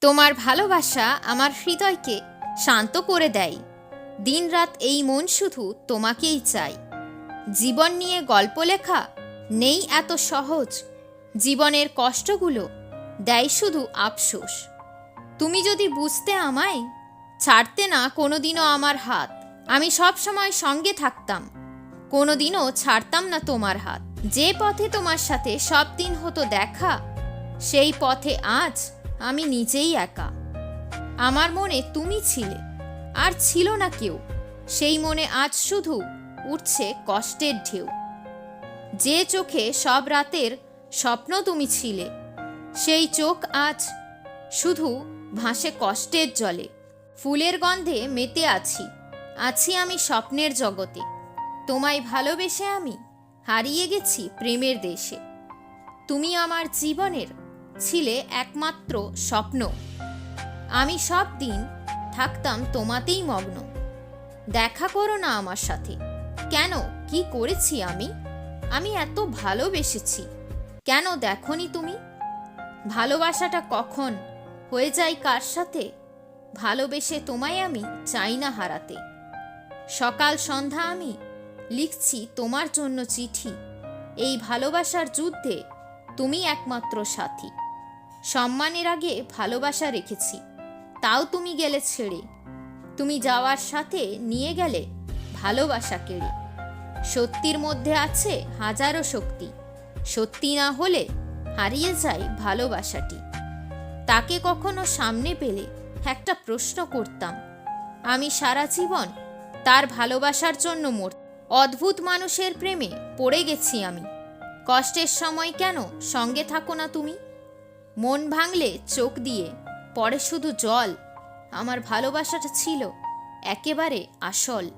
তোমার ভালোবাসা আমার হৃদয়কে শান্ত করে দেয়। দিনরাত এই মন শুধু তোমাকেই চাই জীবন নিয়ে গল্প লেখা নেই এত সহজ। জীবনের কষ্টগুলো দেয় শুধু আফসোস। তুমি যদি বুঝতে আমায়, ছাড়তে না কোনোদিনও আমার হাত। আমি সব সময় সঙ্গে থাকতাম। কোনোদিনও ছাড়তাম না তোমার হাত। যে পথে তোমার সাথে সব দিন হতো দেখা, সেই পথে আজ আমি নিজেই একা। আমার মনে তুমি ছিলে, আর ছিল না কেউ। সেই মনে আজ শুধু উঠছে কষ্টের ঢেউ। যে চোখে সব রাতের স্বপ্ন তুমি ছিলে, সেই চোখ আজ শুধু ভাসে কষ্টের জলে। ফুলের গন্ধে মেতে আছি আছি আমি স্বপ্নের জগতে। তোমায় ভালোবেসে আমি হারিয়ে গেছি প্রেমের দেশে। তুমি আমার জীবনের ছিলে একমাত্র স্বপ্ন। আমি সব দিন থাকতাম তোমাতেই মগ্ন। দেখা করো না আমার সাথে। কেন? কি করেছি আমি? আমি এত ভালোবেসেছি। কেন দেখনি তুমি? ভালোবাসাটা কখন হয়ে যায় কার সাথে? ভালোবেসে তোমায় আমি চাই না হারাতে। সকাল সন্ধ্যা আমি লিখছি তোমার জন্য চিঠি। এই ভালোবাসার যুদ্ধে তুমি একমাত্র সাথী। সম্মানের আগে ভালোবাসা রেখেছি। তাও তুমি গেলে ছেড়ে। তুমি যাওয়ার সাথে নিয়ে গেলে ভালোবাসা কেড়ে। সত্যির মধ্যে আছে হাজারো শক্তি। সত্যি না হলে হারিয়ে যায় ভালোবাসাটি। তাকে কখনো সামনে পেলে একটা প্রশ্ন করতাম, আমি সারা জীবন তার ভালোবাসার জন্য মর অদ্ভুত মানুষের প্রেমে পড়ে গেছি আমি। কষ্টের সময় কেন সঙ্গে থাকো না তুমি? মন ভাঙলে চোখ দিয়ে পরে শুধু জল। আমার ভালোবাসাটা ছিল একেবারে আসল।